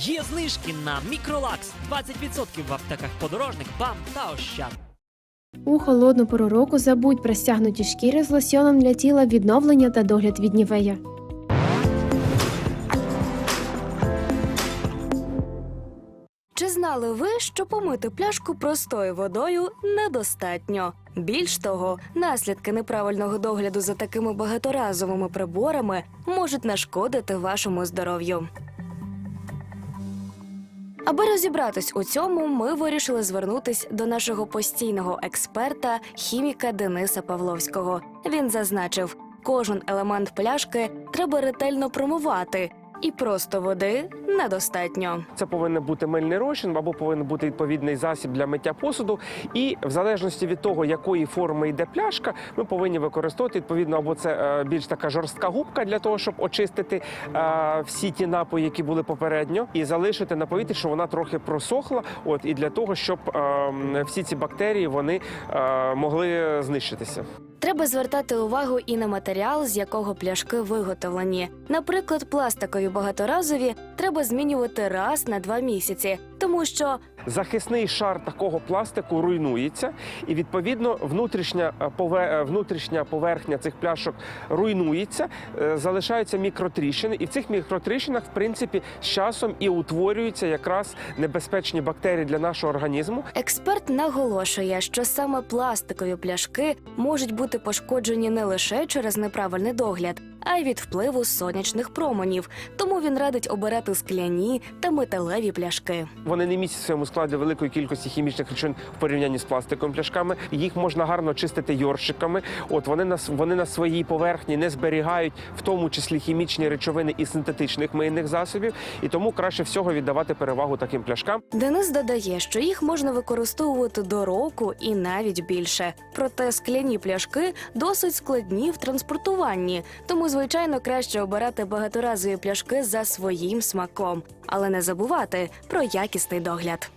Є знижки на Мікролакс 20% в аптеках подорожник, БАМ та Ощад. У холодну пору року забудь про стягнуті шкіри з лосьоном для тіла відновлення та догляд від нівея. Чи знали ви, що помити пляшку простою водою недостатньо? Більш того, наслідки неправильного догляду за такими багаторазовими приборами можуть нашкодити вашому здоров'ю. Аби розібратись у цьому, ми вирішили звернутись до нашого постійного експерта, хіміка Дениса Павловського. Він зазначив, кожен елемент пляшки треба ретельно промивати, і просто води недостатньо. Це повинен бути мильний розчин або повинен бути відповідний засіб для миття посуду. І в залежності від того, якої форми йде пляшка, ми повинні використовувати відповідно або це е, більш така жорстка губка для того, щоб очистити е, всі ті напої, які були попередньо, і залишити на повітрі, щоб вона трохи просохла. От і для того, щоб е, всі ці бактерії вони е, могли знищитися. Треба звертати увагу і на матеріал, з якого пляшки виготовлені. Наприклад, пластикові багаторазові треба змінювати раз на два місяці, тому що захисний шар такого пластику руйнується, і відповідно внутрішня е, е, внутрішня поверхня цих пляшок руйнується, е, залишаються мікротріщини, і в цих мікротріщинах, в принципі, з часом і утворюються якраз небезпечні бактерії для нашого організму. експерт наголошує, що саме пластикові пляшки можуть бути пошкоджені не лише через неправильний догляд, а й від впливу сонячних променів. Тому він радить обирати скляні та металеві пляшки. Вони не містять в своєму складі великої кількості хімічних речовин в порівнянні з пластиковими пляшками. Їх можна гарно чистити йоршиками. От вони на вони на своїй поверхні не зберігають, в тому числі хімічні речовини і синтетичних мийних засобів. І тому краще всього віддавати перевагу таким пляшкам. Денис додає, що їх можна використовувати до року і навіть більше. Проте скляні пляшки досить складні в транспортуванні, тому звичайно краще обирати багаторазові пляшки за своїм смаком, але не забувати про якісний догляд.